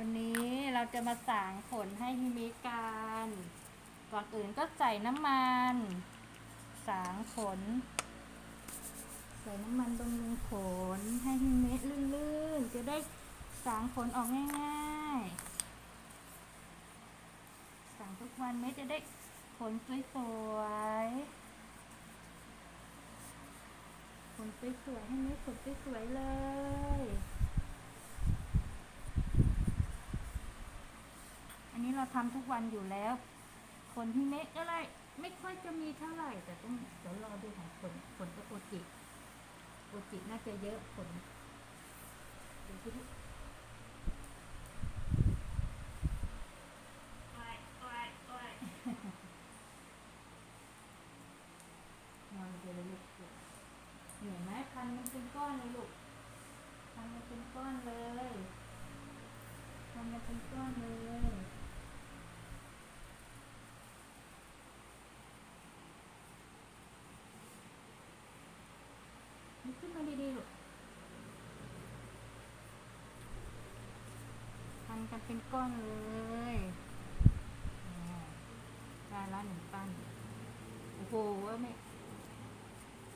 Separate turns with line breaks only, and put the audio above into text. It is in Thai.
วันนี้เราจะมาสางขนให้ฮิมิกัน ก่อนอื่นก็ใส่น้ำมัน สางขน ใส่น้ำมันบำรุงขนให้ฮิมิลื่นๆ จะได้สางขนออกง่ายๆ สางทุกวันเมจะได้ขนสวยๆขนสวยๆให้เมขนสวยๆเลย อันนี้เราทำทุกวันอยู่แล้ว คนที่เมฆอะไร ไม่ค่อยจะมีเท่าไหร่ แต่ต้องเดี๋ยวรอดูของคนคนก็โอจิโอจิตน่าจะเยอะคนดูที่ดูโอ้ยโอ้ยโอ้ยนอนไปเลยลูกเหนื่อยไหมคันมันเป็นก้อนเลยลูกคันมันเป็นก้อนเลยคันมันเป็นก้อนเลย ลุกขึ้่ดีลูกทำกันเป็นก้อนเลยได้แล้วหนึ่งปั้น โอ้โหว่าไม่